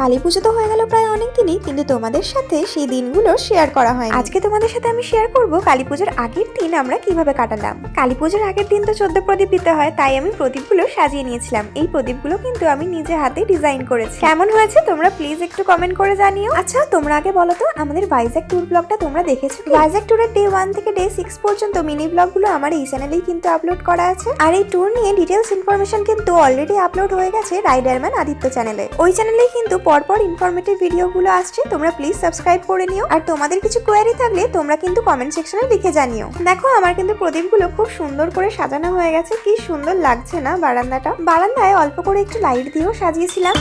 কালী পুজো তো হয়ে গেল প্রায় অনেক দিনই, কিন্তু তোমাদের সাথে সেই দিনগুলো শেয়ার করা হয় আজকে তোমাদের সাথে আমি শেয়ার করব কালী পুজোর আগের দিন আমরা কীভাবে কাটালাম। কালী পুজোর আগের দিন তো চোদ্দ প্রদীপ দিতে হয়, তাই আমি প্রদীপগুলো সাজিয়ে নিয়েছিলাম। এই প্রদীপগুলো কিন্তু আমি নিজে হাতে ডিজাইন করেছি। কেমন হয়েছে তোমরা প্লিজ একটু কমেন্ট করে জানিও। আচ্ছা তোমরা আগে বলো তো, আমাদের ভাইজ্যাক ট্যুর ব্লগটা তোমরা দেখেছ? ভাইজ্যাক ট্যুরের ডে ওয়ান থেকে ডে সিক্স পর্যন্ত মিনি ব্লগগুলো আমার এই চ্যানেলেই কিন্তু আপলোড করা আছে। আর এই ট্যুর নিয়ে ডিটেলস ইনফরমেশন কিন্তু অলরেডি আপলোড হয়ে গেছে রাইডারম্যান আদিত্য চ্যানেলে ওই চ্যানেলেই কিন্তু পরপর ইনফরমেটিভ ভিডিওগুলো আসছে, তোমরা প্লিজ সাবস্ক্রাইব করে নিও। আর তোমাদের কিছু কোয়ারি থাকলে তোমরা কিন্তু কমেন্ট সেকশনে লিখে জানিও। দেখো, আমার কিন্তু প্রদীপগুলো খুব সুন্দর করে সাজানো হয়ে গেছে। কি সুন্দর লাগছে না বারান্দাটা? বারান্দায় অল্প করে একটু লাইট দিয়েও সাজিয়েছিলাম।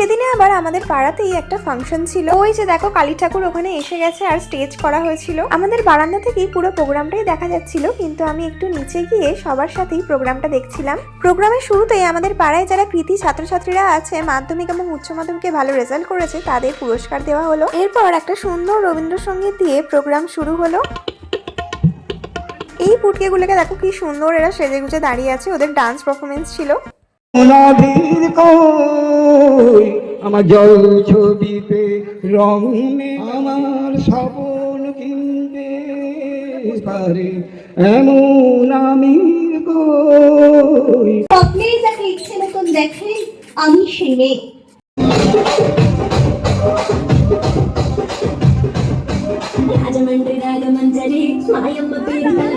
সেদিনে আবার আমাদের পাড়াতেই একটা ফাংশন ছিল। ওই যে দেখো, কালী ঠাকুর ওখানে এসে গেছে আর স্টেজ করা হয়েছিল। আমাদের বারান্দা থেকেই পুরো প্রোগ্রামটাই দেখা যাচ্ছিল, কিন্তু আমি একটু নিচে গিয়ে সবার সাথেই প্রোগ্রামটা দেখছিলাম। প্রোগ্রামের শুরুতেই আমাদের পাড়ায় যারা কৃতি ছাত্রছাত্রীরা আছে, মাধ্যমিক এবং উচ্চ মাধ্যমিকে ভালো রেজাল্ট করেছে, তাদের পুরস্কার দেওয়া হলো। এরপর একটা সুন্দর রবীন্দ্রসঙ্গীত দিয়ে প্রোগ্রাম শুরু হলো। এই পুটকেগুলোকে দেখো কি সুন্দর এরা সেজে গুজে দাঁড়িয়ে আছে, ওদের ডান্স পারফরমেন্স ছিল। অনাধির কই আমার জল ছবিতে রং নে আমার স্বপন কিনতে পারে এমন আমি কই স্বপ্নেই যাকে ইচ্ছে মতন দেখে আমি সে মেয়ে రాజమండ్రి రాగమంజరి మాయమ్మ పేరు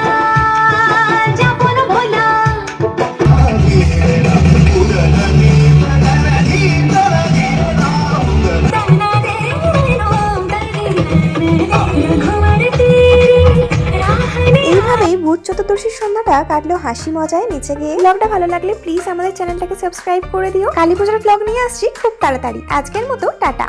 চতুর্দশীর সন্ধ্যাটা কাটলো হাসি মজায় নিচে গিয়ে ব্লগটা ভালো লাগলে প্লিজ আমাদের চ্যানেলটাকে সাবস্ক্রাইব করে দিও। কালী পুজোর ব্লগ নিয়ে আসছি খুব তাড়াতাড়ি। আজকের মতো টাটা।